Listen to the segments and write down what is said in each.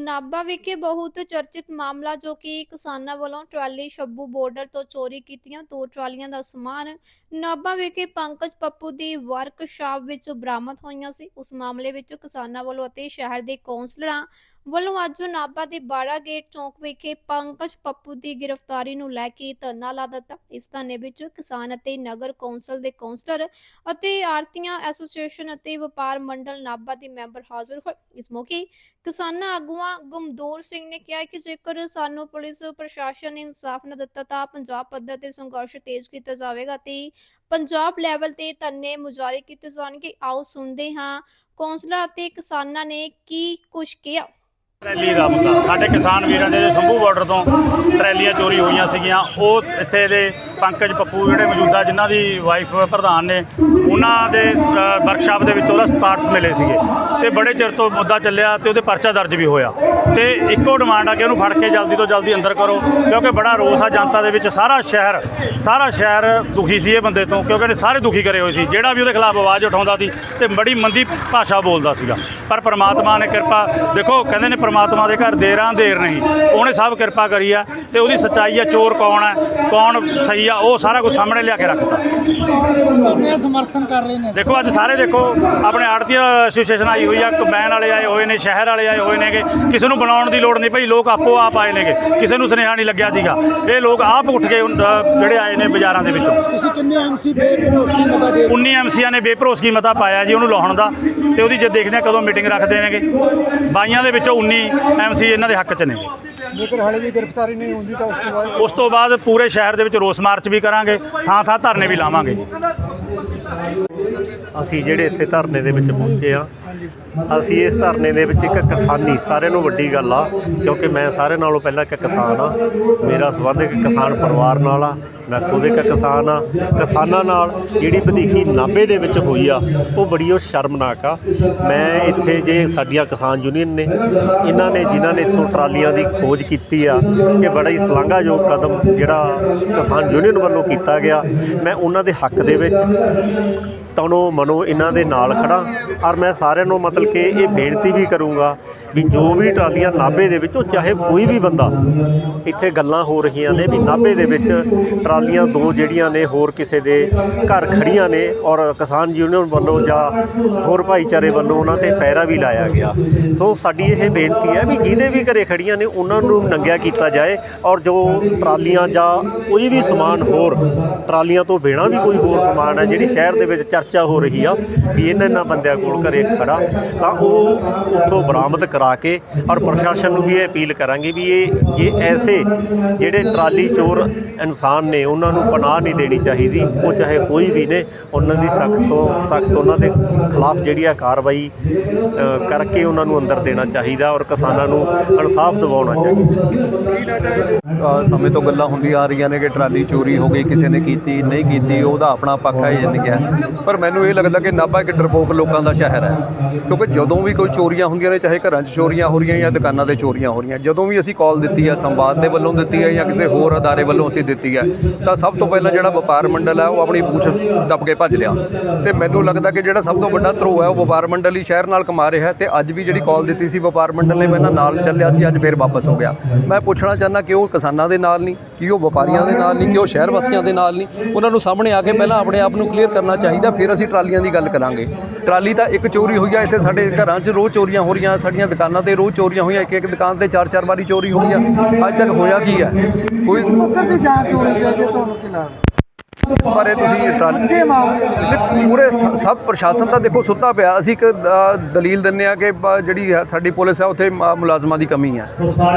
ਨਾਭਾ ਵਿਖੇ ਬਹੁਤ ਚਰਚਿਤ ਮਾਮਲਾ ਜੋ ਕਿ ਕਿਸਾਨਾਂ ਵੱਲੋਂ ਟਰਾਲੀ ਸ਼ੱਬੂ ਬਾਰਡਰ ਤੋਂ ਚੋਰੀ ਕੀਤੀਆਂ, ਦੋ ਟਰਾਲੀਆਂ ਦਾ ਸਮਾਨ ਨਾਭਾ ਵਿਖੇ ਪੰਕਜ ਪੱਪੂ ਦੀ ਵਰਕਸ਼ਾਪ ਵਿੱਚ ਬਰਾਮਦ ਹੋਈਆਂ ਸੀ। ਉਸ ਮਾਮਲੇ ਵਿੱਚ ਕਿਸਾਨਾਂ ਵੱਲੋਂ ਅਤੇ ਸ਼ਹਿਰ ਦੇ ਕੌਂਸਲਰਾਂ ਵੱਲੋਂ ਅੱਜ ਨਾਭਾ ਦੇ ਬਾੜਾ ਗੇਟ ਚੌਂਕ ਵਿਖੇ ਪੰਕਜ ਪੱਪੂ ਦੀ ਗ੍ਰਿਫਤਾਰੀ ਨੂੰ ਲੈ ਕੇ ਧਰਨਾ ਲਾ ਦਿੱਤਾ। ਇਸ ਧਰਨੇ ਵਿੱਚ ਕਿਸਾਨ ਅਤੇ ਨਗਰ ਕੌਂਸਲ ਦੇ ਕੌਂਸਲਰ ਅਤੇ ਆਰਤੀਆਂ ਐਸੋਸੀਏਸ਼ਨ ਅਤੇ ਵਪਾਰ ਮੰਡਲ ਨਾਭਾ ਦੇ ਮੈਂਬਰ ਹਾਜ਼ਰ ਹੋਏ। ਇਸ ਮੌਕੇ ਕਿਸਾਨਾਂ ਆਗੂਆਂ ਗੁਮਦੂਰ ਸਿੰਘ ਨੇ ਕਿਹਾ ਕਿ ਜੇਕਰ ਸਾਨੂੰ ਪੁਲਿਸ, ਪ੍ਰਸ਼ਾਸਨ ਨੇ ਇਨਸਾਫ ਨਾ ਦਿੱਤਾ ਤਾਂ ਪੰਜਾਬ ਪੱਧਰ ਤੇ ਸੰਘਰਸ਼ ਤੇਜ਼ ਕੀਤਾ ਜਾਵੇਗਾ ਤੇ ਪੰਜਾਬ ਲੈਵਲ ਤੇ ਧਰਨੇ ਮੁਜ਼ਾਹਰੇ ਕੀਤੇ ਜਾਣਗੇ। ਆਓ ਸੁਣਦੇ ਹਾਂ ਕੌਂਸਲਰ ਅਤੇ ਕਿਸਾਨਾਂ ਨੇ ਕੀ ਕੁਝ ਕਿਹਾ। ਟਰੈਲੀ ਦਾ ਮੁੱਦਾ। ਸਾਡੇ ਕਿਸਾਨ ਵੀਰਾਂ ਦੇ ਸੰਭੂ ਬਾਰਡਰ ਤੋਂ ਟਰੈਲੀਆਂ ਚੋਰੀ ਹੋਈਆਂ ਸੀਗੀਆਂ। ਉਹ ਇੱਥੇ ਦੇ ਪੰਕਜ ਪੱਪੂ ਜਿਹੜੇ ਮੌਜੂਦਾ, ਜਿਨ੍ਹਾਂ ਦੀ ਵਾਈਫ ਪ੍ਰਧਾਨ ਨੇ, ਉਹਨਾਂ ਦੇ ਵਰਕਸ਼ਾਪ ਦੇ ਵਿੱਚ ਉਹਦਾ ਪਾਰਟਸ ਮਿਲੇ ਸੀਗੇ। ਤੇ ਬੜੇ ਚਿਰ ਤੋਂ ਮੁੱਦਾ ਚੱਲਿਆ ਤੇ ਉਹਦੇ ਪਰਚਾ ਦਰਜ ਵੀ ਹੋਇਆ। ਤੇ ਇੱਕੋ ਡਿਮਾਂਡ ਆ ਕਿ ਉਹਨੂੰ ਫੜ ਕੇ ਜਲਦੀ ਤੋਂ ਜਲਦੀ ਅੰਦਰ ਕਰੋ, ਕਿਉਂਕਿ ਬੜਾ ਰੋਸ ਆ ਜਨਤਾ ਦੇ ਵਿੱਚ। ਸਾਰਾ ਸ਼ਹਿਰ ਸਾਰਾ ਸ਼ਹਿਰ ਦੁਖੀ ਸੀ ਇਹ ਬੰਦੇ ਤੋਂ, ਕਿਉਂਕਿ ਇਹਨੇ ਸਾਰੇ ਦੁਖੀ ਕਰੇ ਹੋਏ ਸੀ। ਜਿਹੜਾ ਵੀ ਉਹਦੇ ਖਿਲਾਫ ਆਵਾਜ਼ ਉਠਾਉਂਦਾ ਸੀ ਤੇ ਬੜੀ ਮੰਦੀ ਭਾਸ਼ਾ ਬੋਲਦਾ ਸੀਗਾ। ਪਰ ਪ੍ਰਮਾਤਮਾ ਨੇ ਕਿਰਪਾ, ਦੇਖੋ, ਕਹਿੰਦੇ ਨੇ ਪ੍ਰਮਾਤਮਾ ਦੇ ਘਰ ਦੇਰਾਂ ਦੇਰ ਨਹੀਂ। ਉਹਨੇ ਸਭ ਕਿਰਪਾ ਕਰੀ ਆ ਤੇ ਉਹਦੀ ਸੱਚਾਈ ਆ ਚੋਰ ਕੌਣ ਹੈ ਕੌਣ ਸਹੀ ਆ ਉਹ ਸਾਰਾ ਕੁਝ ਸਾਹਮਣੇ ਲਿਆ ਕੇ ਰੱਖਤਾ। ਧਰਨੇ ਦਾ ਸਮਰਥਨ ਕਰ ਰਹੇ ਨੇ? ਦੇਖੋ ਅੱਜ ਸਾਰੇ ਦੇਖੋ ਆਪਣੇ ਆੜਤੀ ਐਸੋਸੀਏਸ਼ਨ ਆਈ ਹੋਈ ਆ ਕੰਬਾਈਨ ਵਾਲੇ ਆਏ ਹੋਏ ਨੇ ਸ਼ਹਿਰ ਵਾਲੇ ਆਏ ਹੋਏ ਨੇਗੇ। ਕਿਸੇ ਨੂੰ ਬੁਲਾਉਣ ਦੀ ਲੋੜ ਨਹੀਂ ਭਾਈ ਲੋਕ ਆਪੋ ਆਪ ਆਏ ਨੇਗੇ। ਕਿਸੇ ਨੂੰ ਸੁਨੇਹਾ ਨਹੀਂ ਲੱਗਿਆ ਸੀਗਾ। ਇਹ ਲੋਕ ਆਪ ਉੱਠ ਕੇ ਜਿਹੜੇ ਆਏ ਨੇ ਬਾਜ਼ਾਰਾਂ ਦੇ ਵਿੱਚੋਂ। ਤੁਸੀਂ ਕਿੰਨੇ ਐਮਸੀ ਬੇਭਰੋਸਗੀ ਮਤਾ ਦੇ 19 ਐਮਸੀਆਂ ਨੇ ਬੇਭਰੋਸਗੀ ਮਤਾ ਪਾਇਆ ਜੀ ਉਹਨੂੰ ਲਾਉਣ ਦਾ। ਤੇ ਉਹਦੀ ਜੇ ਦੇਖਦੇ ਆ ਕਦੋਂ ਮੀਟਿੰਗ ਰੱਖਦੇ ਨੇਗੇ। ਬਾਈਆਂ ਦੇ ਵਿੱਚੋਂ 19 ਐਮਸੀ ਇਹਨਾਂ ਦੇ ਹੱਕ 'ਚ ਨੇ। ਜੇਕਰ ਹਾਲੇ ਵੀ ਗ੍ਰਿਫਤਾਰੀ ਨਹੀਂ ਹੁੰਦੀ ਤਾਂ ਉਸ ਤੋਂ ਬਾਅਦ ਉਸ ਤੋਂ ਬਾਅਦ ਪੂਰੇ ਸ਼ਹਿਰ ਦੇ ਵਿੱਚ ਰੋਸ ਮਾਰਚ ਵੀ ਕਰਾਂਗੇ ਥਾਂ ਥਾਂ ਧਰਨੇ ਵੀ ਲਾਵਾਂਗੇ। ਅਸੀਂ ਜਿਹੜੇ ਇੱਥੇ ਧਰਨੇ ਦੇ ਵਿੱਚ ਪਹੁੰਚੇ ਆ ਅਸੀਂ ਇਸ ਧਰਨੇ ਦੇ ਵਿੱਚ ਇੱਕ ਕਿਸਾਨੀ, ਸਾਰਿਆਂ ਨੂੰ ਵੱਡੀ ਗੱਲ ਆ, ਕਿਉਂਕਿ ਮੈਂ ਸਾਰਿਆਂ ਨਾਲੋਂ ਪਹਿਲਾਂ ਇੱਕ ਕਿਸਾਨ ਆ। ਮੇਰਾ ਸੰਬੰਧ ਇੱਕ ਕਿਸਾਨ ਪਰਿਵਾਰ ਨਾਲ ਆ, ਮੈਂ ਖੁਦ ਇੱਕ ਕਿਸਾਨ ਆ। ਕਿਸਾਨਾਂ ਨਾਲ ਜਿਹੜੀ ਵਧੀਕੀ ਨਾਭੇ ਦੇ ਵਿੱਚ ਹੋਈ ਆ, ਉਹ ਬੜੀ ਉਹ ਸ਼ਰਮਨਾਕ ਆ। ਮੈਂ ਇੱਥੇ ਜੇ ਸਾਡੀਆਂ ਕਿਸਾਨ ਯੂਨੀਅਨ ਨੇ, ਇਹਨਾਂ ਨੇ ਜਿਨ੍ਹਾਂ ਨੇ ਇੱਥੋਂ ਟਰਾਲੀਆਂ ਦੀ ਖੋਜ ਕੀਤੀ ਆ, ਇਹ ਬੜਾ ਹੀ ਸ਼ਲਾਘਾਯੋਗ ਕਦਮ ਜਿਹੜਾ ਕਿਸਾਨ ਯੂਨੀਅਨ ਵੱਲੋਂ ਕੀਤਾ ਗਿਆ। ਮੈਂ ਉਹਨਾਂ ਦੇ ਹੱਕ ਦੇ ਵਿੱਚ ਤਨੋ ਮਨੋ ਇਹਨਾਂ ਦੇ ਨਾਲ ਖੜਾ ਔਰ ਮੈਂ ਸਾਰਿਆਂ ਨੂੰ ਮਤਲਬ ਕਿ ਇਹ ਬੇਨਤੀ ਵੀ ਕਰੂੰਗਾ ਵੀ ਜੋ ਵੀ ਟਰਾਲੀਆਂ ਨਾਭੇ ਦੇ ਵਿੱਚੋਂ ਚਾਹੇ ਕੋਈ ਵੀ ਬੰਦਾ ਇੱਥੇ ਗੱਲਾਂ ਹੋ ਰਹੀਆਂ ਨੇ ਵੀ ਨਾਭੇ ਦੇ ਵਿੱਚ ਟਰਾਲੀਆਂ ਦੋ ਜਿਹੜੀਆਂ ਨੇ, ਹੋਰ ਕਿਸੇ ਦੇ ਘਰ ਖੜੀਆਂ ਨੇ ਔਰ ਕਿਸਾਨ ਯੂਨੀਅਨ ਵੱਲੋਂ ਜਾਂ ਹੋਰ ਭਾਈਚਾਰੇ ਵੱਲੋਂ ਉਹਨਾਂ ਤੇ ਪੈਰਾ ਵੀ ਲਾਇਆ ਗਿਆ। ਸੋ ਸਾਡੀ ਇਹ ਬੇਨਤੀ ਹੈ ਵੀ ਜਿਹਦੇ ਵੀ ਘਰੇ ਖੜੀਆਂ ਨੇ, ਉਹਨਾਂ ਨੂੰ ਨੰਗਿਆ ਕੀਤਾ ਜਾਏ ਔਰ ਜੋ ਟਰਾਲੀਆਂ ਜਾਂ ਕੋਈ ਵੀ ਸਮਾਨ ਹੋਰ, ਟਰਾਲੀਆਂ ਤੋਂ ਬਿਨਾਂ ਵੀ ਕੋਈ ਹੋਰ ਸਮਾਨ ਹੈ, ਜਿਹੜੀ ਸ਼ਹਿਰ ਦੇ ਵਿੱਚ ਚਰਚਾ ਹੋ ਰਹੀ ਆ ਵੀ ਇਹਨਾਂ ਇਹਨਾਂ ਬੰਦਿਆਂ ਕੋਲ ਘਰੇ ਖੜਾ, ਤਾਂ ਉਹ ਉੱਥੋਂ ਬਰਾਮਦ ਕਰਾ ਕੇ ਔਰ ਪ੍ਰਸ਼ਾਸਨ ਨੂੰ ਵੀ ਇਹ ਅਪੀਲ ਕਰਾਂਗੇ ਵੀ ਇਹ, ਜੇ ਐਸੇ ਜਿਹੜੇ ਟਰਾਲੀ ਚੋਰ ਇਨਸਾਨ ਨੇ, ਉਹਨਾਂ ਨੂੰ ਪਨਾਹ ਨਹੀਂ ਦੇਣੀ ਚਾਹੀਦੀ, ਉਹ ਚਾਹੇ ਕੋਈ ਵੀ ਨੇ, ਉਹਨਾਂ ਦੀ ਸਖਤ ਤੋਂ ਸਖਤ ਉਹਨਾਂ ਦੇ ਖਿਲਾਫ ਜਿਹੜੀ ਆ ਕਾਰਵਾਈ ਕਰਕੇ ਉਹਨਾਂ ਨੂੰ ਅੰਦਰ ਦੇਣਾ ਚਾਹੀਦਾ ਔਰ ਕਿਸਾਨਾਂ ਨੂੰ ਇਨਸਾਫ ਦਿਵਾਉਣਾ ਚਾਹੀਦਾ। ਸਮੇਂ ਤੋਂ ਗੱਲਾਂ ਹੁੰਦੀਆਂ ਆ ਰਹੀਆਂ ਨੇ ਕਿ ਟਰਾਲੀ ਚੋਰੀ ਹੋ ਗਈ, ਕਿਸੇ ਨੇ ਕੀਤੀ, ਨਹੀਂ ਕੀਤੀ, ਉਹਦਾ ਆਪਣਾ ਪੱਖ ਹੈ, ਜਾਨੀ ਕਿ ਪਰ ਮੈਨੂੰ ਇਹ ਲੱਗਦਾ ਕਿ ਨਾਭਾ ਇੱਕ ਡਰਪੋਕ ਲੋਕਾਂ ਦਾ ਸ਼ਹਿਰ ਹੈ। ਕਿਉਂਕਿ ਜਦੋਂ ਵੀ ਕੋਈ ਚੋਰੀਆਂ ਹੁੰਦੀਆਂ ਨੇ, ਚਾਹੇ ਘਰਾਂ 'ਚ ਚੋਰੀਆਂ ਹੋ ਰਹੀਆਂ ਜਾਂ ਦੁਕਾਨਾਂ ਤੇ ਚੋਰੀਆਂ ਹੋ ਰਹੀਆਂ, ਜਦੋਂ ਵੀ ਅਸੀਂ ਕਾਲ ਦਿੱਤੀ ਹੈ, ਸੰਵਾਦ ਦੇ ਵੱਲੋਂ ਦਿੱਤੀ ਹੈ ਜਾਂ ਕਿਸੇ ਹੋਰ ਅਦਾਰੇ ਵੱਲੋਂ ਅਸੀਂ ਦਿੱਤੀ ਹੈ, ਤਾਂ ਸਭ ਤੋਂ ਪਹਿਲਾਂ ਜਿਹੜਾ ਵਪਾਰ ਮੰਡਲ ਹੈ, ਉਹ ਆਪਣੀ ਪੂਛ ਦੱਬ ਕੇ ਭੱਜ ਲਿਆ। ਤੇ ਮੈਨੂੰ ਲੱਗਦਾ ਕਿ ਜਿਹੜਾ ਸਭ ਤੋਂ ਵੱਡਾ ਧਰੋ ਹੈ, ਉਹ ਵਪਾਰ ਮੰਡਲ ਹੀ ਸ਼ਹਿਰ ਨਾਲ ਕਮਾ ਰਿਹਾ ਤੇ ਅੱਜ ਵੀ ਜਿਹੜੀ ਕਾਲ ਦਿੱਤੀ ਸੀ ਵਪਾਰ ਮੰਡਲ ਨੇ, ਪਹਿਲਾਂ ਨਾਲ ਚੱਲਿਆ ਸੀ, ਅੱਜ ਫੇਰ ਵਾਪਸ ਹੋ ਗਿਆ। ਮੈਂ ਪੁੱਛਣਾ ਚਾਹੁੰਦਾ ਕਿ ਉਹ ਕਿਸਾਨਾਂ ਦੇ ਨਾਲ ਨਹੀਂ, ਕਿ ਉਹ ਵਪਾਰੀਆਂ ਦੇ ਨਾਲ ਨਹੀਂ, ਕਿ ਉਹ ਸ਼ਹਿਰ ਵਾਸੀਆਂ ਦੇ ਨਾਲ ਨਹੀਂ? ਉਹਨਾਂ ਨੂੰ ਸਾਹਮਣੇ ਆ ਕੇ ਪਹਿਲਾਂ ਆਪਣੇ ਆਪ ਨੂੰ ਕਲੀਅਰ ਕਰਨਾ ਚਾਹੀਦਾ ਫਿਰ ਅਸੀਂ ਟਰਾਲੀਆਂ ਦੀ ਗੱਲ ਕਰਾਂਗੇ। ਟਰਾਲੀ ਤਾਂ ਇੱਕ ਚੋਰੀ ਹੋਈ ਆ, ਇੱਥੇ ਸਾਡੇ ਘਰਾਂ 'ਚ ਰੋਜ਼ ਚੋਰੀਆਂ ਹੋ ਰਹੀਆਂ, ਸਾਡੀਆਂ ਦੁਕਾਨਾਂ ਤੇ ਰੋਜ਼ ਚੋਰੀਆਂ ਹੋਈਆਂ ਇੱਕ ਇੱਕ ਦੁਕਾਨ ਤੇ ਚਾਰ ਚਾਰ ਵਾਰੀ ਚੋਰੀ ਹੋਈ ਆ, ਅੱਜ ਤੱਕ ਹੋਇਆ ਕੀ ਹੈ ਕੋਈ ਮੁੱਕਰ ਦੀ ਜਾਂਚ ਹੋਣੀ ਚਾਹੀਦੀ ਤੁਹਾਨੂੰ ਕੀ ਲੱਗਦਾ? ਇਸ ਬਾਰੇ ਤੁਸੀਂ ਨਹੀਂ, ਪੂਰੇ ਸਭ ਪ੍ਰਸ਼ਾਸਨ ਤਾਂ ਦੇਖੋ ਸੁੱਤਾ ਪਿਆ। ਅਸੀਂ ਇੱਕ ਦਲੀਲ ਦਿੰਨੇ ਆ ਕਿ ਜਿਹੜੀ ਹੈ ਸਾਡੀ ਪੁਲਿਸ ਹੈ ਉੱਥੇ ਮੁਲਾਜ਼ਮਾਂ ਦੀ ਕਮੀ ਹੈ।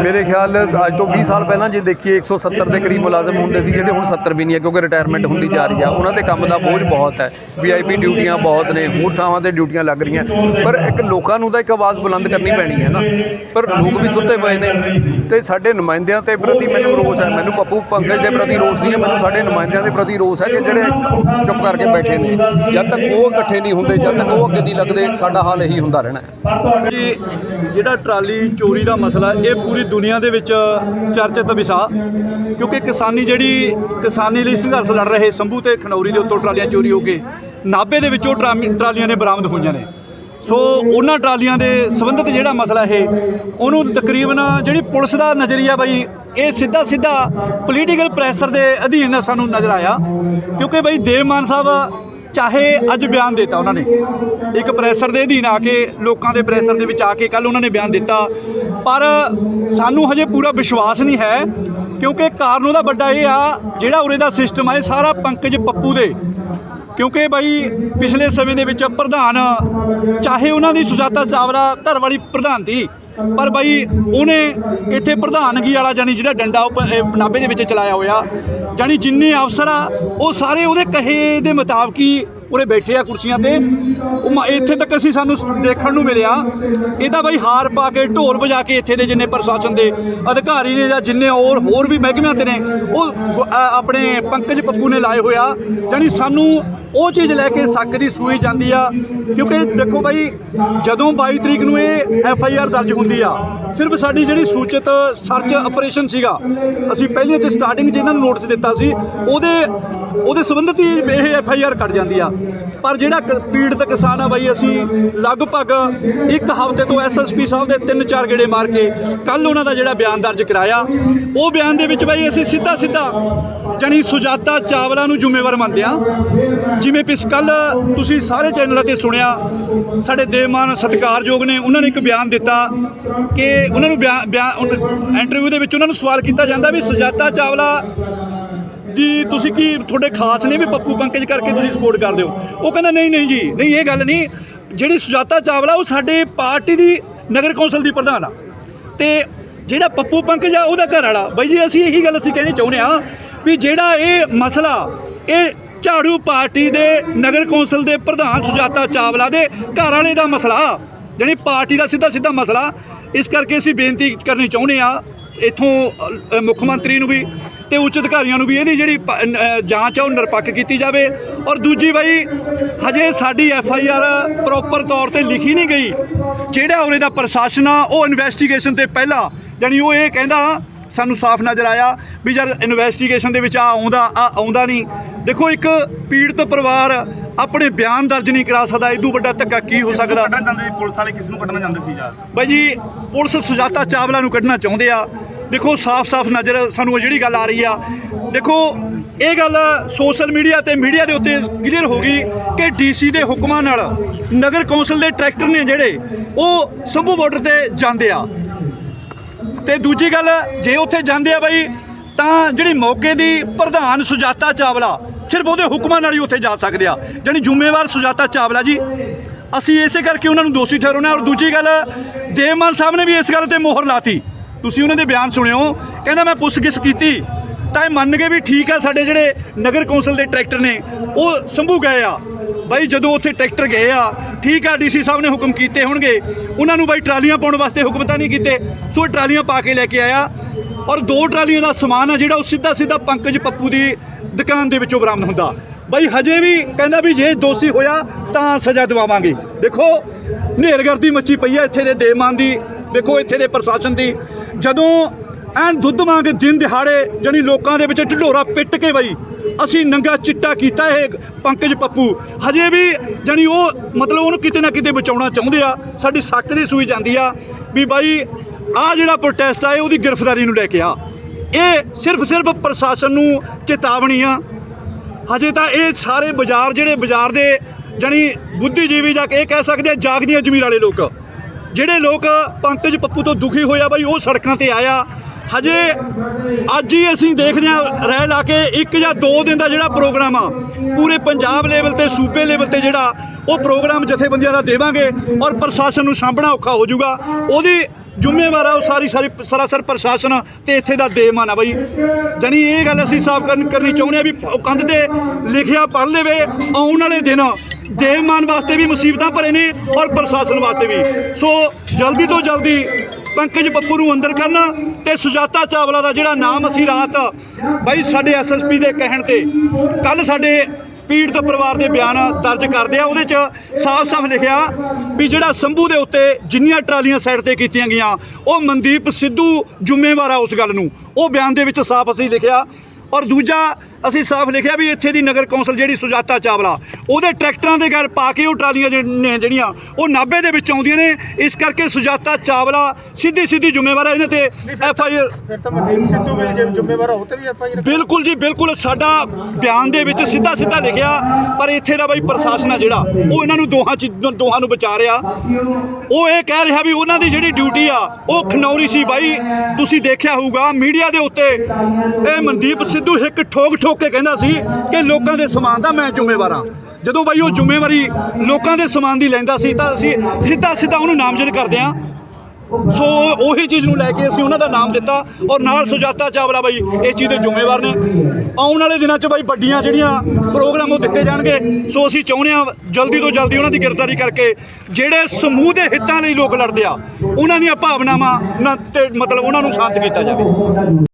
ਮੇਰੇ ਖਿਆਲ ਅੱਜ ਤੋਂ 20 ਸਾਲ ਪਹਿਲਾਂ ਜੇ ਦੇਖੀਏ 170 ਦੇ ਕਰੀਬ ਮੁਲਾਜ਼ਮ ਹੁੰਦੇ ਸੀ ਜਿਹੜੇ ਹੁਣ 70 ਵੀ ਨਹੀਂ ਹੈ ਕਿਉਂਕਿ ਰਿਟਾਇਰਮੈਂਟ ਹੁੰਦੀ ਜਾ ਰਹੀ ਆ ਉਹਨਾਂ ਦੇ ਕੰਮ ਦਾ ਬੋਝ ਬਹੁਤ ਹੈ। ਵੀਆਈਪੀ ਡਿਊਟੀਆਂ ਬਹੁਤ ਨੇ ਹੋਰ ਥਾਵਾਂ ਤੇ ਡਿਊਟੀਆਂ ਲੱਗ ਰਹੀਆਂ। ਪਰ ਇੱਕ ਲੋਕਾਂ ਨੂੰ ਤਾਂ ਇੱਕ ਆਵਾਜ਼ ਬੁਲੰਦ ਕਰਨੀ ਪੈਣੀ ਹੈ ਨਾ। ਪਰ ਲੋਕ ਵੀ ਸੁੱਤੇ ਪਏ ਨੇ। ਤੇ ਸਾਡੇ ਨੁਮਾਇੰਦਿਆਂ ਤੇ ਪ੍ਰਤੀ ਮੈਨੂੰ ਰੋਸ ਹੈ। ਮੈਨੂੰ ਪੱਪੂ ਪੰਕਜ ਦੇ ਪ੍ਰਤੀ ਰੋਸ ਨਹੀਂ ਹੈ। ਮੈਨੂੰ ਸਾਡੇ ਨੁਮਾਇੰਦਿਆਂ ਦੇ ਪ੍ਰਤੀ ਰੋਸ ਹੈ ਕਿ ਜਿਹੜੇ ਚੁੱਪ ਕਰਕੇ ਬੈਠੇ ਨੇ ਜਦ ਤੱਕ ਉਹ ਇਕੱਠੇ ਨਹੀਂ ਹੁੰਦੇ ਜਦ ਤੱਕ ਉਹ ਅੱਗੇ ਨਹੀਂ ਲੱਗਦੇ ਸਾਡਾ ਹਾਲ ਇਹੀ ਹੁੰਦਾ ਰਹਿਣਾ ਹੈ। ਜੀ ਜਿਹੜਾ ਟਰਾਲੀ ਚੋਰੀ ਦਾ ਮਸਲਾ ਇਹ ਪੂਰੀ ਦੁਨੀਆ ਦੇ ਵਿੱਚ ਚਰਚਿਤ ਵਿਸ਼ਾ ਕਿਉਂਕਿ ਕਿਸਾਨੀ ਜਿਹੜੀ ਕਿਸਾਨੀ ਲਈ ਸੰਘਰਸ਼ ਲੜ ਰਹੇ ਸੰਭੂ ਤੇ ਖਨੌਰੀ ਦੇ ਉੱਤੋਂ ਟਰਾਲੀਆਂ ਚੋਰੀ ਹੋ ਕੇ ਨਾਭੇ ਦੇ ਵਿੱਚੋਂ ਟਰਾਲੀਆਂ ਨੇ ਬਰਾਮਦ ਹੋਈਆਂ ਨੇ। ਸੋ ਉਹਨਾਂ ਟਰਾਲੀਆਂ ਦੇ ਸੰਬੰਧਿਤ ਜਿਹੜਾ ਮਸਲਾ ਇਹ ਉਹਨੂੰ ਤਕਰੀਬਨ ਜਿਹੜੀ ਪੁਲਿਸ ਦਾ ਨਜ਼ਰੀਆ ਬਈ ਇਹ ਸਿੱਧਾ ਸਿੱਧਾ ਪੋਲੀਟੀਕਲ ਪ੍ਰੈਸ਼ਰ ਦੇ ਅਧੀਨ ਸਾਨੂੰ ਨਜ਼ਰ ਆਇਆ, ਕਿਉਂਕਿ ਬਈ ਦੇਵ ਮਾਨ ਸਾਹਿਬ ਚਾਹੇ ਅੱਜ ਬਿਆਨ ਦਿੱਤਾ ਉਹਨਾਂ ਨੇ, ਇੱਕ ਪ੍ਰੈਸ਼ਰ ਦੇ ਅਧੀਨ ਆ ਕੇ, ਲੋਕਾਂ ਦੇ ਪ੍ਰੈਸ਼ਰ ਦੇ ਵਿੱਚ ਆ ਕੇ ਕੱਲ ਉਹਨਾਂ ਨੇ ਬਿਆਨ ਦਿੱਤਾ, ਪਰ ਸਾਨੂੰ ਹਜੇ ਪੂਰਾ ਵਿਸ਼ਵਾਸ ਨਹੀਂ ਹੈ, ਕਿਉਂਕਿ ਕਾਰਨ ਉਹਦਾ ਵੱਡਾ ਇਹ ਆ, ਜਿਹੜਾ ਉਰੇ ਦਾ ਸਿਸਟਮ ਆ, ਇਹ ਸਾਰਾ ਪੰਕਜ ਪੱਪੂ ਦੇ ਕਿਉਂਕਿ ਬਾਈ ਪਿਛਲੇ ਸਮੇਂ ਦੇ ਵਿੱਚ ਪ੍ਰਧਾਨ, ਚਾਹੇ ਉਹਨਾਂ ਦੀ ਸੁਜਾਤਾ ਚਾਵਲਾ ਘਰ ਵਾਲੀ ਪ੍ਰਧਾਨ ਸੀ, ਪਰ ਬਾਈ ਉਹਨੇ ਇੱਥੇ ਪ੍ਰਧਾਨਗੀ ਵਾਲਾ ਜਾਨੀ ਜਿਹੜਾ ਡੰਡਾ ਉਹ ਪ- ਨਾਭੇ ਦੇ ਵਿੱਚ ਚਲਾਇਆ ਹੋਇਆ। ਜਾਨੀ ਜਿੰਨੇ ਅਫਸਰ ਆ, ਉਹ ਸਾਰੇ ਉਹਦੇ ਕਹੇ ਦੇ ਮੁਤਾਬਕ ਹੀ ਉਰੇ ਬੈਠੇ ਆ ਕੁਰਸੀਆਂ ਤੇ। ਉਹ ਮ- ਇੱਥੇ ਤੱਕ ਅਸੀਂ ਸਾਨੂੰ ਦੇਖਣ ਨੂੰ ਮਿਲਿਆ। ਇਹਦਾ ਬਾਈ ਹਾਰ ਪਾ ਕੇ, ਢੋਲ ਵਜਾ ਕੇ ਇੱਥੇ ਦੇ ਜਿੰਨੇ ਪ੍ਰਸ਼ਾਸਨ ਦੇ ਅਧਿਕਾਰੀ ਨੇ ਜਾਂ ਜਿੰਨੇ ਹੋਰ ਹੋਰ ਵੀ ਮਹਿਕਮਿਆਂ ਤੇ ਨੇ, ਉਹ ਆਪਣੇ ਪੰਕਜ ਪੱਪੂ ਨੇ ਲਾਏ ਹੋਇਆ। ਜਾਨੀ ਸਾਨੂੰ ਉਹ ਚੀਜ਼ ਲੈ ਕੇ ਸੱਕ ਦੀ ਸੂਈ ਜਾਂਦੀ ਆ। ਕਿਉਂਕਿ ਦੇਖੋ ਬਾਈ, ਜਦੋਂ 22 ਤਰੀਕ ਨੂੰ ਇਹ ਐਫ ਆਈ ਆਰ ਦਰਜ ਹੁੰਦੀ ਆ ਸਿਰਫ ਸਾਡੀ ਜਿਹੜੀ ਸੂਚਿਤ ਸਰਚ ਆਪਰੇਸ਼ਨ ਸੀਗਾ, ਅਸੀਂ ਪਹਿਲੇ ਚ ਸਟਾਰਟਿੰਗ ਜਿਹਨਾਂ ਨੂੰ ਨੋਟਿਸ ਦਿੱਤਾ ਸੀ, ਉਹਦੇ ਉਹਦੇ ਸੰਬੰਧਿਤ ਹੀ ਇਹ ਐਫ ਆਈ ਆਰ ਕੱਟ ਜਾਂਦੀ ਆ। ਪਰ ਜਿਹੜਾ ਕ- ਪੀੜਤ ਕਿਸਾਨ ਆ ਬਾਈ, ਅਸੀਂ ਲਗਭਗ ਇੱਕ ਹਫ਼ਤੇ ਤੋਂ ਐਸ ਐਸ ਪੀ ਸਾਹਿਬ ਦੇ ਤਿੰਨ ਚਾਰ ਗੇੜੇ ਮਾਰ ਕੇ ਕੱਲ ਉਹਨਾਂ ਦਾ ਜਿਹੜਾ ਬਿਆਨ ਦਰਜ ਕਰਾਇਆ। ਉਹ ਬਿਆਨ ਦੇ ਵਿੱਚ ਬਾਈ, ਅਸੀਂ ਸਿੱਧਾ ਸਿੱਧਾ ਜਾਣੀ ਸੁਜਾਤਾ ਚਾਵਲਾ ਨੂੰ ਜ਼ਿੰਮੇਵਾਰ ਮੰਨਦੇ ਆ। ਜਿਵੇਂ ਪਿਸ ਕੱਲ ਤੁਸੀਂ ਸਾਰੇ ਚੈਨਲਾਂ ਤੇ ਸੁਣਿਆ, ਸਾਡੇ ਦੇਵਮਾਨ ਸਤਿਕਾਰਯੋਗ ਨੇ, ਉਹਨਾਂ ਨੇ ਇੱਕ ਬਿਆਨ ਦਿੱਤਾ ਕਿ ਉਹਨਾਂ ਨੂੰ ਬਿਆਨ ਬਿਆਨ ਇੰਟਰਵਿਊ ਦੇ ਵਿੱਚ ਉਹਨਾਂ ਨੂੰ ਸਵਾਲ ਕੀਤਾ ਜਾਂਦਾ ਵੀ ਸੁਜਾਤਾ ਚਾਵਲਾ ਜੀ ਤੁਸੀਂ ਕੀ ਤੁਹਾਡੇ ਖਾਸ ਨੇ ਵੀ ਪੱਪੂ ਪੰਕਜ ਕਰਕੇ ਤੁਸੀਂ ਸਪੋਰਟ ਕਰਦੇ ਹੋ? ਉਹ ਕਹਿੰਦਾ, ਨਹੀਂ ਨਹੀਂ ਜੀ, ਨਹੀਂ, ਇਹ ਗੱਲ ਨਹੀਂ। ਜਿਹੜੀ ਸੁਜਾਤਾ ਚਾਵਲਾ ਉਹ ਸਾਡੇ ਪਾਰਟੀ ਦੀ ਨਗਰ ਕੌਂਸਲ ਦੀ ਪ੍ਰਧਾਨ ਆ। ਤੇ ਜਿਹੜਾ ਪੱਪੂ ਪੰਕਜ ਆ, ਉਹਦਾ ਘਰ ਵਾਲਾ। ਬਾਈ ਜੀ, ਅਸੀਂ ਇਹੀ ਗੱਲ ਅਸੀਂ ਕਹਿਣੀ ਚਾਹੁੰਦੇ ਆ ਵੀ ਜਿਹੜਾ ਇਹ ਮਸਲਾ, ਇਹ ਝਾੜੂ ਪਾਰਟੀ ਦੇ ਨਗਰ ਕੌਂਸਲ ਦੇ ਪ੍ਰਧਾਨ ਸੁਜਾਤਾ ਚਾਵਲਾ ਦੇ ਘਰ ਵਾਲੇ ਦਾ ਮਸਲਾ ਜਿਹੜੀ ਪਾਰਟੀ ਦਾ ਸਿੱਧਾ ਸਿੱਧਾ ਮਸਲਾ ਇਸ ਕਰਕੇ ਅਸੀਂ ਬੇਨਤੀ ਕਰਨੀ ਚਾਹੁੰਦੇ ਆ ਇਥੋਂ ਮੁੱਖ ਮੰਤਰੀ ਨੂੰ ਵੀ ਤੇ ਉੱਚ ਅਧਿਕਾਰੀਆਂ ਨੂੰ ਵੀ ਇਹਦੀ ਜਿਹੜੀ ਪ- ਜਾਂਚ ਆ, ਉਹ ਨਿਰਪੱਖ ਕੀਤੀ ਜਾਵੇ। ਔਰ ਦੂਜੀ ਬਾਈ, ਹਜੇ ਸਾਡੀ ਐਫ ਆਈ ਆਰ ਪ੍ਰੋਪਰ ਤੌਰ ਤੇ ਲਿਖੀ ਨਹੀਂ ਗਈ। ਜਿਹੜਾ ਉਹਦੇ ਦਾ ਪ੍ਰਸ਼ਾਸਨ ਆ, ਉਹ ਇਨਵੈਸਟੀਗੇਸ਼ਨ ਤੇ ਪਹਿਲਾਂ, ਜਾਣੀ ਉਹ ਇਹ ਕਹਿੰਦਾ, ਸਾਨੂੰ ਸਾਫ਼ ਨਜ਼ਰ ਆਇਆ ਵੀ ਜਦ ਇਨਵੈਸਟੀਗੇਸ਼ਨ ਦੇ ਵਿੱਚ ਆ, ਆਉਂਦਾ ਆ, ਆਉਂਦਾ ਨਹੀਂ। ਦੇਖੋ, ਇੱਕ ਪੀੜਤ ਪਰਿਵਾਰ ਆਪਣੇ ਬਿਆਨ ਦਰਜ ਨਹੀਂ ਕਰਾ ਸਕਦਾ ਇਦੋਂ ਵੱਡਾ ਧੱਕਾ ਕੀ ਹੋ ਸਕਦਾ? ਕੱਢਣਾ ਚਾਹੁੰਦੇ ਸੀ, ਪੁਲਿਸ ਵਾਲੇ ਕਿਸ ਨੂੰ ਕੱਢਣਾ ਚਾਹੁੰਦੇ ਸੀ ਯਾਰ? ਬਾਈ ਜੀ ਪੁਲਿਸ ਸੁਜਾਤਾ ਚਾਵਲਾ ਨੂੰ ਕੱਢਣਾ ਚਾਹੁੰਦੇ ਆ। ਦੇਖੋ ਸਾਫ਼-ਸਾਫ਼ ਨਜ਼ਰ ਸਾਨੂੰ ਜਿਹੜੀ ਗੱਲ ਆ ਰਹੀ ਆ। ਦੇਖੋ ਇਹ ਗੱਲ ਸੋਸ਼ਲ ਮੀਡੀਆ ਤੇ ਮੀਡੀਆ ਦੇ ਉੱਤੇ ਕਲੀਅਰ ਹੋ ਗਈ ਕਿ ਡੀਸੀ ਦੇ ਹੁਕਮਾਂ ਨਾਲ ਨਗਰ ਕੌਂਸਲ ਦੇ ਟਰੈਕਟਰ ਨੇ ਜਿਹੜੇ ਉਹ ਸੰਭੂ ਬਾਰਡਰ ਤੇ ਜਾਂਦੇ ਆ। ਤੇ ਦੂਜੀ ਗੱਲ ਜੇ ਉੱਥੇ ਜਾਂਦੇ ਆ ਬਾਈ ਤਾਂ ਜਿਹੜੀ ਮੌਕੇ ਦੀ ਪ੍ਰਧਾਨ ਸੁਜਾਤਾ ਚਾਵਲਾ, ਸਿਰਫ ਉਹਦੇ ਹੁਕਮਾਂ ਨਾਲ ਹੀ ਉੱਥੇ ਜਾ ਸਕਦੇ ਆ। ਜਾਣੀ ਜ਼ਿੰਮੇਵਾਰ ਸੁਜਾਤਾ ਚਾਵਲਾ ਜੀ, ਅਸੀਂ ਇਸੇ ਕਰਕੇ ਉਹਨਾਂ ਨੂੰ ਦੋਸ਼ੀ ਠਹਿਰਾਉਂਦੇ ਹਾਂ। ਔਰ ਦੂਜੀ ਗੱਲ, ਦੇਵਮਾਨ ਸਾਹਿਬ ਨੇ ਵੀ ਇਸ ਗੱਲ ਤੇ ਮੋਹਰ ਲਾਤੀ। ਤੁਸੀਂ ਉਹਨਾਂ ਦੇ ਬਿਆਨ ਸੁਣਿਓ। ਕਹਿੰਦਾ ਮੈਂ ਪੁੱਛਗਿੱਛ ਕੀਤੀ, ਤਾਂ ਇਹ ਮੰਨ ਗਏ ਵੀ ਠੀਕ ਆ, ਸਾਡੇ ਜਿਹੜੇ ਨਗਰ ਕੌਂਸਲ ਦੇ ਟਰੈਕਟਰ ਨੇ, ਉਹ ਸੰਭੂ ਗਏ ਆ। ਬਾਈ, ਜਦੋਂ ਉੱਥੇ ਟਰੈਕਟਰ ਗਏ ਆ, ਠੀਕ ਆ, ਡੀਸੀ ਸਾਹਿਬ ਨੇ ਹੁਕਮ ਕੀਤੇ ਹੋਣਗੇ। ਉਹਨਾਂ ਨੂੰ ਬਾਈ ਟਰਾਲੀਆਂ ਪਾਉਣ ਵਾਸਤੇ ਹੁਕਮ ਤਾਂ ਨਹੀਂ ਕੀਤੇ। ਸੋ ਟਰਾਲੀਆਂ ਪਾ ਕੇ ਲੈ ਕੇ ਆਇਆ। ਔਰ ਦੋ ਟਰਾਲੀਆਂ ਦਾ ਸਮਾਨ ਆ ਜਿਹੜਾ ਉਹ ਸਿੱਧਾ ਸਿੱਧਾ ਪੰਕਜ ਪੱਪੂ ਦੀ ਦੁਕਾਨ ਦੇ ਵਿੱਚੋਂ ਬਰਾਮਦ ਹੁੰਦਾ। ਬਾਈ ਹਜੇ ਵੀ ਕਹਿੰਦਾ ਵੀ ਜੇ ਦੋਸ਼ੀ ਹੋਇਆ ਤਾਂ ਸਜ਼ਾ ਦਿਵਾਵਾਂਗੇ। ਦੇਖੋ ਨੇਰਗਰਦੀ ਮੱਚੀ ਪਈ ਹੈ ਇੱਥੇ ਦੇ ਦੇਮਾਨ ਦੀ, ਦੇਖੋ ਇੱਥੇ ਦੇ ਪ੍ਰਸ਼ਾਸਨ ਦੀ। ਜਦੋਂ ਐਨ ਦੁੱਧ ਵਾਂਗ ਦਿਨ ਦਿਹਾੜੇ ਜਾਣੀ ਲੋਕਾਂ ਦੇ ਵਿੱਚ ਢਿਡੋਰਾ ਪਿੱਟ ਕੇ ਬਈ ਅਸੀਂ ਨੰਗਾ ਚਿੱਟਾ ਕੀਤਾ ਇਹ ਪੰਕਜ ਪੱਪੂ। ਹਜੇ ਵੀ ਜਾਣੀ ਉਹ ਮਤਲਬ ਉਹਨੂੰ ਕਿਤੇ ਨਾ ਕਿਤੇ ਬਚਾਉਣਾ ਚਾਹੁੰਦੇ ਆ। ਸਾਡੀ ਸੱਕ ਦੀ ਸੂਈ ਜਾਂਦੀ ਆ ਵੀ ਬਾਈ ਆ ਜਿਹੜਾ ਪ੍ਰੋਟੈਸਟ ਆ, ਇਹ ਉਹਦੀ ਗ੍ਰਿਫਤਾਰੀ ਨੂੰ ਲੈ ਕੇ ਆ। ਇਹ ਸਿਰਫ ਸਿਰਫ ਪ੍ਰਸ਼ਾਸਨ ਨੂੰ ਚੇਤਾਵਨੀ ਆ। ਹਜੇ ਤਾਂ ਇਹ ਸਾਰੇ ਬਾਜ਼ਾਰ, ਜਿਹੜੇ ਬਾਜ਼ਾਰ ਦੇ ਜਾਣੀ ਬੁੱਧੀਜੀਵੀ ਜਾ ਇਹ ਕਹਿ ਸਕਦੇ ਆ, ਜਾਗਦੀਆਂ ਜ਼ਮੀਰ ਵਾਲੇ ਲੋਕ, ਜਿਹੜੇ ਲੋਕ ਪੰਕਜ ਪੱਪੂ ਤੋਂ ਦੁਖੀ ਹੋਇਆ ਬਾਈ, ਉਹ ਸੜਕਾਂ ਤੇ ਆਇਆ। ਹਜੇ ਅੱਜ ਹੀ ਅਸੀਂ ਦੇਖਦੇ ਹਾਂ ਰਹਿ ਲਾ ਕੇ ਇੱਕ ਜਾਂ ਦੋ ਦਿਨ ਦਾ ਜਿਹੜਾ ਪ੍ਰੋਗਰਾਮ ਆ, ਪੂਰੇ ਪੰਜਾਬ ਲੈਵਲ ਤੇ, ਸੂਬੇ ਲੈਵਲ ਤੇ ਜਿਹੜਾ ਉਹ ਪ੍ਰੋਗਰਾਮ ਜਥੇਬੰਦੀਆਂ ਦਾ ਦੇਵਾਂਗੇ ਔਰ ਪ੍ਰਸ਼ਾਸਨ ਨੂੰ ਸਾਂਭਣਾ ਔਖਾ ਹੋ ਜਾਊਗਾ। ਉਹਦੀ ਜ਼ਿੰਮੇਵਾਰ ਆ, ਉਹ ਸਾਰੀ ਸਾਰੀ ਸਰਾਸਰ ਪ੍ਰਸ਼ਾਸਨ ਤੇ ਇੱਥੇ ਦਾ ਦੇਮਾਨ ਆ ਬਾਈ। ਜਾਣੀ ਇਹ ਗੱਲ ਅਸੀਂ ਸਾਫ਼ ਕਰਨ ਕਰਨੀ ਚਾਹੁੰਦੇ ਆ ਵੀ ਕੰਧ ਤੇ ਲਿਖਿਆ ਪੜ੍ਹ ਲਵੇ, ਆਉਣ ਵਾਲੇ ਦਿਨ ਦੇਵਮਾਨ ਵਾਸਤੇ ਵੀ ਮੁਸੀਬਤਾਂ ਭਰੇ ਨੇ ਔਰ ਪ੍ਰਸ਼ਾਸਨ ਵਾਸਤੇ ਵੀ। ਸੋ ਜਲਦੀ ਤੋਂ ਜਲਦੀ ਪੰਕਜ ਪੱਪੂ ਨੂੰ ਅੰਦਰ ਕਰਨਾ ਤੇ ਸੁਜਾਤਾ ਚਾਵਲਾ ਦਾ ਜਿਹੜਾ ਨਾਮ ਅਸੀਂ ਰਾਤ ਬਾਈ ਸਾਡੇ ਐਸਐਸਪੀ ਦੇ ਕਹਿਣ ਤੇ ਕੱਲ ਸਾਡੇ ਪੀੜਤ ਪਰਿਵਾਰ ਦੇ ਬਿਆਨ ਦਰਜ ਕਰਦੇ ਆ। ਉਹਦੇ ਚ ਸਾਫ਼-ਸਾਫ਼ ਲਿਖਿਆ ਵੀ ਜਿਹੜਾ ਸੰਭੂ ਦੇ ਉੱਤੇ ਜਿੰਨੀਆਂ ਟਰਾਲੀਆਂ ਸਾਈਡ ਤੇ ਕੀਤੀਆਂ ਗਈਆਂ, ਉਹ ਮਨਦੀਪ ਸਿੱਧੂ ਜ਼ਿੰਮੇਵਾਰ ਆ ਉਸ ਗੱਲ ਨੂੰ। ਉਹ ਬਿਆਨ ਦੇ ਵਿੱਚ ਸਾਫ਼ ਅਸੀਂ ਲਿਖਿਆ। ਔਰ ਦੂਜਾ ਅਸੀਂ ਸਾਫ਼ ਲਿਖਿਆ ਵੀ ਇੱਥੇ ਦੀ ਨਗਰ ਕੌਂਸਲ ਜਿਹੜੀ ਸੁਜਾਤਾ ਚਾਵਲਾ ਉਹਦੇ ਟਰੈਕਟਰਾਂ ਦੇ ਗੱਲ ਪਾ ਕੇ ਉਹ ਟਰਾਲੀਆਂ ਜਿਹੜੀਆਂ ਉਹ ਨਾਭੇ ਦੇ ਵਿੱਚ ਆਉਂਦੀਆਂ ਨੇ। ਇਸ ਕਰਕੇ ਸੁਜਾਤਾ ਚਾਵਲਾ ਸਿੱਧੀ ਸਿੱਧੀ ਜ਼ਿੰਮੇਵਾਰ ਹੈ ਇਹਨਾਂ ਤੇ ਐਫ ਆਈ ਆਰ ਫਿਰ ਤਾਂ ਮਨਦੀਪ ਸਿੱਧੂ ਵੀ ਜੇ ਜ਼ਿੰਮੇਵਾਰ ਹੋ ਤੇ ਵੀ ਆਪਾਂ ਹੀ ਬਿਲਕੁਲ ਜੀ ਬਿਲਕੁਲ ਸਾਡਾ ਬਿਆਨ ਦੇ ਵਿੱਚ ਸਿੱਧਾ ਸਿੱਧਾ ਲਿਖਿਆ ਪਰ ਇੱਥੇ ਦਾ ਬਾਈ ਪ੍ਰਸ਼ਾਸਨ ਆ ਜਿਹੜਾ ਉਹ ਇਹਨਾਂ ਨੂੰ ਦੋਹਾਂ ਚ ਦੋਹਾਂ ਨੂੰ ਬਚਾ ਰਿਹਾ। ਉਹ ਇਹ ਕਹਿ ਰਿਹਾ ਵੀ ਉਹਨਾਂ ਦੀ ਜਿਹੜੀ ਡਿਊਟੀ ਆ ਉਹ ਖਨੌਰੀ ਸੀ ਬਾਈ। ਤੁਸੀਂ ਦੇਖਿਆ ਹੋਊਗਾ ਮੀਡੀਆ ਦੇ ਉੱਤੇ ਇਹ ਮਨਦੀਪ ਸਿੱਧੂ ਇੱਕ ਠੋਕ ਠੋਕ ਕੇ ਕਹਿੰਦਾ ਸੀ ਕਿ ਲੋਕਾਂ ਦੇ ਸਮਾਨ ਦਾ ਮੈਂ ਜ਼ਿੰਮੇਵਾਰ ਹਾਂ। ਜਦੋਂ ਬਾਈ ਉਹ ਜ਼ਿੰਮੇਵਾਰੀ ਲੋਕਾਂ ਦੇ ਸਮਾਨ ਦੀ ਲੈਂਦਾ ਸੀ ਤਾਂ ਅਸੀਂ ਸਿੱਧਾ ਸਿੱਧਾ ਉਹਨੂੰ ਨਾਮਜ਼ਦ ਕਰਦੇ ਹਾਂ। ਸੋ ਉਹੀ ਚੀਜ਼ ਨੂੰ ਲੈ ਕੇ ਅਸੀਂ ਉਹਨਾਂ ਦਾ ਨਾਮ ਦਿੱਤਾ ਔਰ ਨਾਲ ਸੁਜਾਤਾ ਚਾਵਲਾ ਬਾਈ, ਇਸ ਚੀਜ਼ ਦੇ ਜ਼ਿੰਮੇਵਾਰ ਨੇ। ਆਉਣ ਵਾਲੇ ਦਿਨਾਂ 'ਚ ਬਾਈ ਵੱਡੀਆਂ ਜਿਹੜੀਆਂ ਪ੍ਰੋਗਰਾਮ ਉਹ ਦਿੱਤੇ ਜਾਣਗੇ। ਸੋ ਅਸੀਂ ਚਾਹੁੰਦੇ ਹਾਂ ਜਲਦੀ ਤੋਂ ਜਲਦੀ ਉਹਨਾਂ ਦੀ ਗ੍ਰਿਫਤਾਰੀ ਕਰਕੇ ਜਿਹੜੇ ਸਮੂਹ ਦੇ ਹਿੱਤਾਂ ਲਈ ਲੋਕ ਲੜਦੇ ਆ, ਉਹਨਾਂ ਦੀਆਂ ਭਾਵਨਾਵਾਂ ਨਾਲ ਤੇ ਮਤਲਬ ਉਹਨਾਂ ਨੂੰ ਸ਼ਾਂਤ ਕੀਤਾ ਜਾਵੇ।